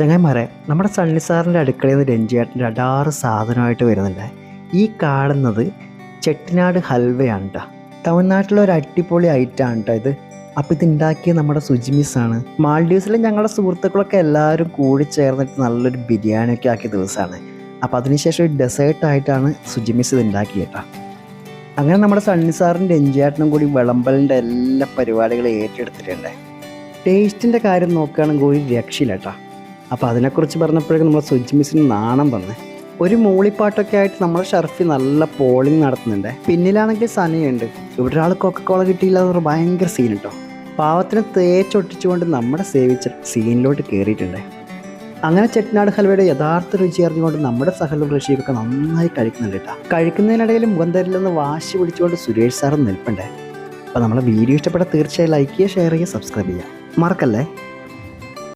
ചങ്ങന്മാരെ നമ്മുടെ സണ്ണി സാറിന്റെ അടുക്കളയിൽ നിന്ന് രഞ്ജിയേട്ടന്റെ അടാറ് സാധനമായിട്ട് വരുന്നുണ്ട്. ഈ കാണുന്നത് ചെട്ടിനാട് ഹൽവയാണ് കേട്ടോ തമിഴ്നാട്ടിലെ ഒരു അടിപൊളി ഐറ്റമാണ് കേട്ടോ ഇത്. അപ്പോൾ ഇത് ഉണ്ടാക്കിയ നമ്മുടെ സുജിമിസാണ് മാൾഡീവ്സിലെ ഞങ്ങളുടെ സുഹൃത്തുക്കളൊക്കെ എല്ലാവരും കൂടി ചേർന്നിട്ട് നല്ലൊരു ബിരിയാണി ഒക്കെ ആക്കിയ ദിവസമാണ്. അപ്പോൾ അതിനുശേഷം ഒരു ഡെസേർട്ടായിട്ടാണ് സുജിമിസ് ഇത് ഉണ്ടാക്കിയത് അങ്ങനെ നമ്മുടെ സണ്ണി സാറിന്റെ രഞ്ജിയേട്ടനും കൂടി വിളമ്പലിന്റെ എല്ലാ പരിപാടികളും ഏറ്റെടുത്തിട്ടുണ്ട്. ടേസ്റ്റിന്റെ കാര്യം നോക്കുകയാണെങ്കിൽ ഒരു രക്ഷയില്ല കേട്ടോ അപ്പോൾ അതിനെക്കുറിച്ച് പറഞ്ഞപ്പോഴേക്കും നമ്മൾ സുജി മിസ്സിന് നാണം വന്നേ. ഒരു മൂളിപ്പാട്ടൊക്കെ ആയിട്ട് നമ്മൾ ഷർഫി നല്ല പോളിംഗ് നടത്തുന്നുണ്ട്. പിന്നിലാണെങ്കിൽ സനയുണ്ട്. ഇവിടെ ഒരാൾ കൊക്കക്കോള കിട്ടിയില്ല എന്ന് ഭയങ്കര സീൻ കേട്ടോ പാവത്തിന് തേച്ചൊട്ടിച്ചുകൊണ്ട് നമ്മുടെ സേവിച്ച സീനിലോട്ട് കയറിയിട്ടുണ്ട് അങ്ങനെ ചെട്ടിനാട് ഹൽവയുടെ യഥാർത്ഥ രുചി അറിഞ്ഞുകൊണ്ട് നമ്മുടെ സഹൽ ഋഷിയൊക്കെ നന്നായി കഴിക്കുന്നുണ്ട് കേട്ടോ. കഴിക്കുന്നതിനിടയിൽ മുഖം തരില്ലെന്ന് വാശി പിടിച്ചുകൊണ്ട് സുരേഷ് സാറും നിൽപ്പുണ്ട്. അപ്പോൾ നമ്മളെ വീഡിയോ ഇഷ്ടപ്പെട്ട തീർച്ചയായും ലൈക്ക് ചെയ്യുക ഷെയർ ചെയ്യുക സബ്സ്ക്രൈബ് ചെയ്യുക. മറക്കല്ലേ?